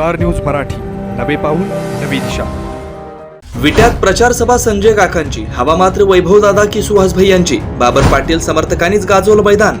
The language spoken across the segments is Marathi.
Star news Marathi. नवे पाऊल नवी दिशा. विट्यात प्रचार सभा संजय काकांची हवा मात्र वैभवदादा की सुहास भाई यांची बाबर पाटील समर्थकांनीच गाजवलं मैदान.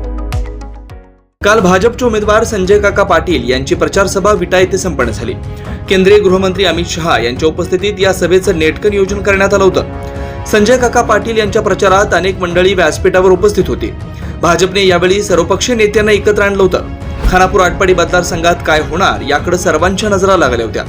काल भाजपचे उमेदवार संजय काका पाटील यांची प्रचार सभा विटा येथे संपन्न झाली. केंद्रीय गृहमंत्री अमित शहा यांच्या उपस्थितीत या सभेचं नेटकं नियोजन करण्यात आलं होतं. संजय काका पाटील यांच्या प्रचारात अनेक मंडळी व्यासपीठावर उपस्थित होती. भाजपने यावेळी सर्वपक्षीय नेत्यांना एकत्र आणलं होतं. खानापूर आटपाडी मतदारसंघात काय होणार याकडे सर्वांच्या नजरा लागल्या होत्या.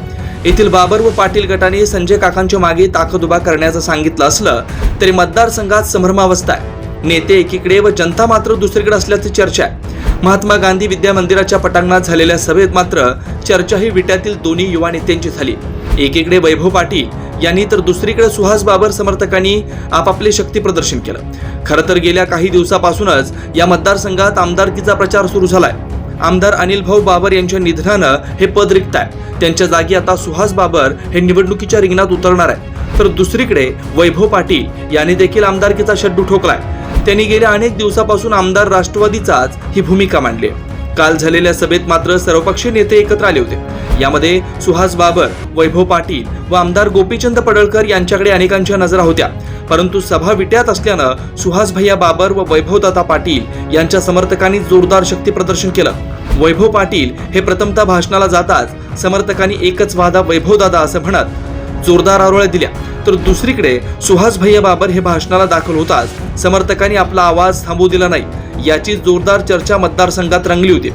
येथील बाबर व पाटील गटाने संजय काकांच्या मागे ताकद उभा करण्याचं सांगितलं असलं तरी मतदारसंघात संभ्रमावस्था आहे. नेते एकीकडे व जनता मात्र दुसरीकडे असल्याची चर्चा आहे. महात्मा गांधी विद्या मंदिराच्या पटांगणात झालेल्या सभेत मात्र चर्चा ही विट्यातील दोन्ही युवा नेत्यांची झाली. एकीकडे वैभव पाटील यांनी तर दुसरीकडे सुहास बाबर समर्थकांनी आपापले शक्ती प्रदर्शन केलं. खरं तर गेल्या काही दिवसापासूनच या मतदारसंघात आमदारकीचा प्रचार सुरू झालाय. आमदार अनिल भाऊ बाबर यांच्या निधनानं हे पद रिक्त आहे त्यांच्या जागी आता सुहास बाबर हे निवडणुकीच्या रिंगणात उतरणार आहे तर दुसरीकडे वैभव पाटील यांनी देखील आमदारकीचा शड्डू ठोकलाय. त्यांनी गेल्या अनेक दिवसापासून आमदार राष्ट्रवादीचाच ही भूमिका मांडली. आहे. काल झालेल्या सभेत मात्र सर्वपक्षीय नेते एकत्र आले होते. यामध्ये सुहास बाबर वैभव पाटील व आमदार गोपीचंद पडळकर यांच्याकडे अनेकांच्या नजरा होत्या. परंतु सभा विट्यात असल्यानं सुहास भैया बाबर व वैभवदाता पाटील यांच्या समर्थकांनी जोरदार शक्ती प्रदर्शन केलं. वैभव पाटील हे प्रथमतः भाषणाला जाताच समर्थकांनी एकच वादा वैभवदादा असं म्हणत जोरदार आरोळ्या दिल्या. तर दुसरीकडे सुहास भैया बाबर हे भाषणाला दाखल होताच. समर्थकांनी आपला आवाज थांबवू दिला नाही. याची जोरदार चर्चा मतदारसंघात रंगली होती.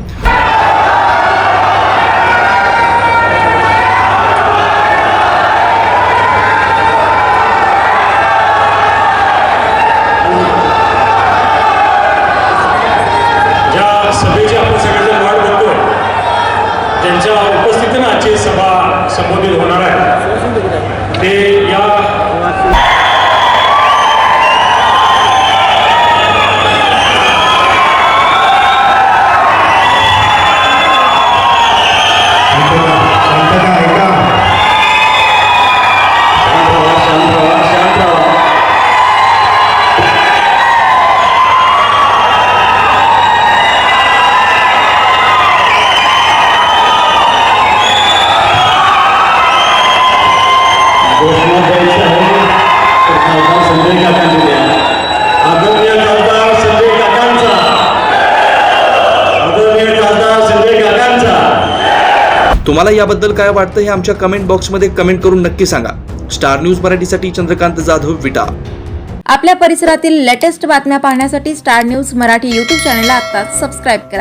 त्यांच्या उपस्थितीनं आजची सभा संबोधित होणार आहे. ते या तुम्हाला याबद्दल काय वाटतं हे आमच्या कमेंट बॉक्समध्ये कमेंट करून नक्की सांगा. स्टार न्यूज मराठीसाठी चंद्रकांत जाधव विटा. आपल्या परिसरातील लेटेस्ट बातम्या पाहण्यासाठी स्टार न्यूज मराठी यूट्यूब चॅनलला आत्ताच सबस्क्राईब करा.